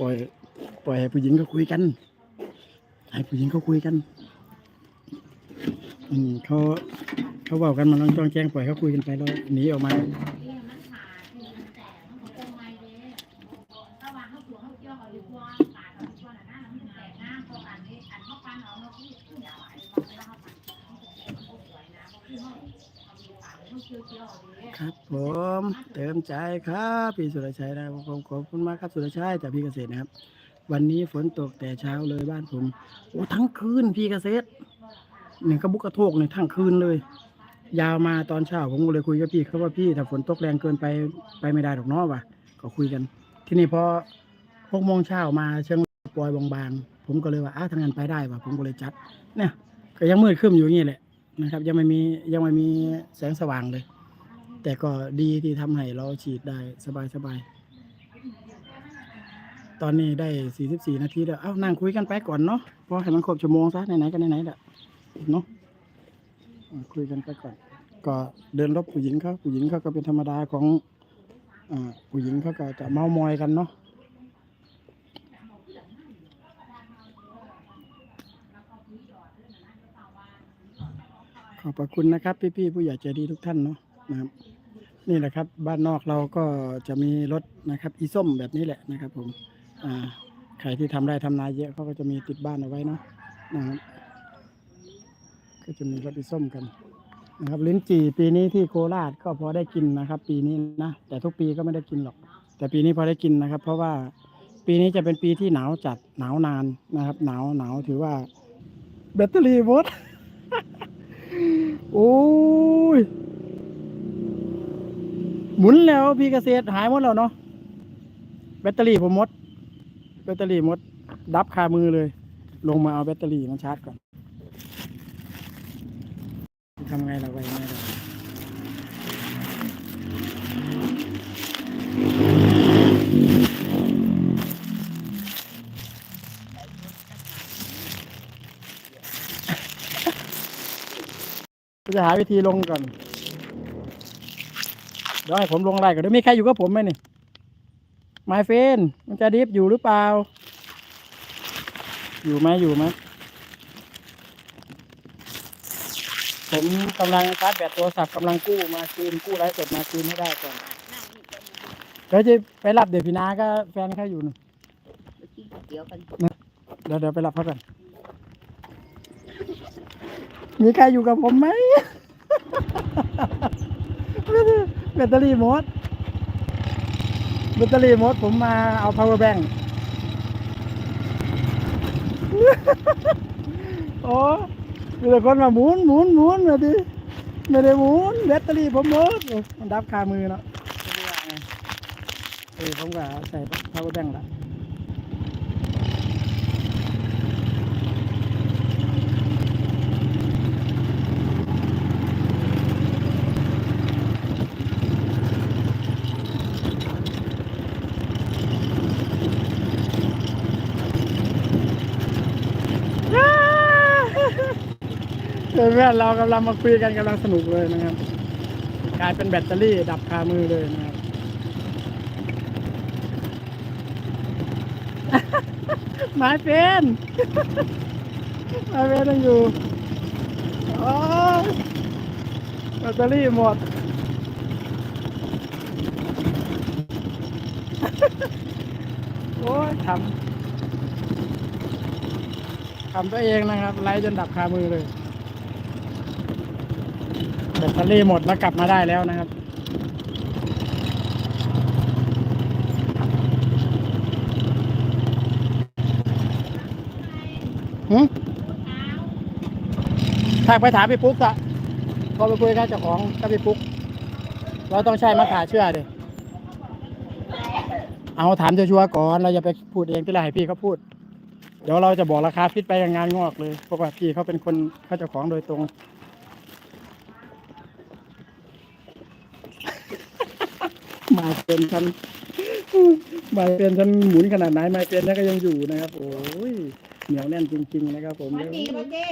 ปล่อย ปล่อยให้ผู้หญิงเขาคุยกัน ให้ผู้หญิงเขาคุยกัน อืมเขาเขาบอกกันมันต้องจ้องแจ้งปล่อยเขาคุยกันไปแล้วหนีออกมา ครับผมเติมใจครับพี่สุรชัยนะผมขอบคุณมากครับสุรชัยจากพี่เกษตรนะครับ วันนี้ฝนตกแต่เช้าเลยบ้านผมโอ้ทั้งคืนพี่เกษตรเนี่ยกระบุกกระโทกเนี่ยทั้งคืนเลย ยาวมาตอนเช้าผมก็เลยคุยกับพี่เขาว่าพี่ถ้าฝนตกแรงเกินไปไปไม่ได้หรอกเนาะว่ะก็คุยกัน ที่นี่พอหกโมงเช้ามาเชียงปลอยบางๆผมก็เลยว่าอ้าทางนั้นไปได้ว่ะผมก็เลยจัดเนี่ยก็ยังมืดครึ้มอยู่อย่างนี้แหละ นะครับ ยังไม่มียังไม่มีแสงสว่างเลย แต่ก็ดีที่ทำให้เราฉีดได้สบายสบายๆตอนนี้ได้ 44 นาทีแล้ว เอ้า นั่งคุยกันไปก่อนเนาะเพราะให้มันครบชั่วโมงซะ ไหนๆก็ไหนๆแหละเนาะ คุยกันไปก่อน ก็เดินรบผู้หญิงเขาผู้หญิงเขาก็เป็นธรรมดาของอผู้หญิงเขาก็จะเมามอยกันเนาะ อบพระคุณนะครับ พี่ๆผู้ใหญ่ใจดีทุกท่านเนาะนะครับนี่แหละครับ บ้านนอกเราก็จะมีรถนะครับ อีส้มแบบนี้แหละนะครับ ผมอ่าใครที่ทำได้ทำนาเยอะเขาก็จะมีติดบ้านเอาไว้เนาะนะครับก็จะมีรถอีส้มกันนะครับลิ้นจี่ปีนี้ที่โคราชก็พอได้กินนะครับ ปีนี้นะแต่ทุกปีก็ไม่ได้กินหรอก แต่ปีนี้พอได้กินนะครับ เพราะว่าปีนี้จะเป็นปีที่หนาวจัดหนาวนานนะครับ หนาวหนาวถือว่าแบตเตอรี่หมด โอ้ย หมุนแล้วพี่เกษตรหายหมดแล้วเนาะ แบตเตอรี่ผมหมด แบตเตอรี่หมด ดับคามือเลย ลงมาเอาแบตเตอรี่มาชาร์จก่อนทำไงเราไปไงเรา จะหาวิธีลงก่อน เดี๋ยวให้ผมลงไล่ก่อนเดี๋ยวมีใครอยู่กับผมไหมนี่ไมเฟนมันจะดิฟอยู่หรือเปล่า อยู่ไหมอยู่ไหมผมกำลังชาร์จแบตโทรศัพท์กำลังกู้มาคืนกู้ไลฟ์สดมาคืนให้ได้ก่อนเดี๋ยวจะไปรับเดี๋ยวพี่นาก็แฟนเขาอยู่นู่นเดี๋ยวกันเดี๋ยวเดี๋ยวไปรับเขาก่อน มีใครอยู่กับผมไหมแบตเตอรี่หมดแบตเตอรี่หมดผมมาเอา power bank โอ้มีแต่คนมาหมุนหมุนหมุนมาดิไม่ได้หมุนแบตเตอรี่ผมหมดโอ้มันดับคามือเนาะไม่รู้ว่าไงเออผมก็ใส่ power bank ละ เพื่อนเรากำลังมาคุยกันกำลังสนุกเลยนะครับกลายเป็นแบตเตอรี่ดับคามือเลยนะครับหมายเป็นหมายเป็นยังอยู่โอ้แบตเตอรี่หมดโอ้ยทำทำตัวเองนะครับไล่จนดับคามือเลย แบตเตอรี่หมดแล้วกลับมาได้แล้วนะครับหืมถ้าไปถามพี่ปุ๊กอะพอไปคุยกับเจ้าของกับพี่ปุ๊ก เราต้องใช้มะขาเชื่อดิเอาถามชัวร์ก่อนเราอย่าไปพูดเองที่ไรให้พี่เขาพูด เดี๋ยวเราจะบอกราคาฟิตไปกับงานงอกเลยเพราะว่าพี่เขาเป็นคนเขาเจ้าของโดยตรง มาเป็นฉันมาเป็นฉันหมุนขนาดไหนมาเป็นฉันก็ยังอยู่นะครับ โอ้ยเหนียวแน่นจริง ๆ นะครับ ผมวันดีวันเด้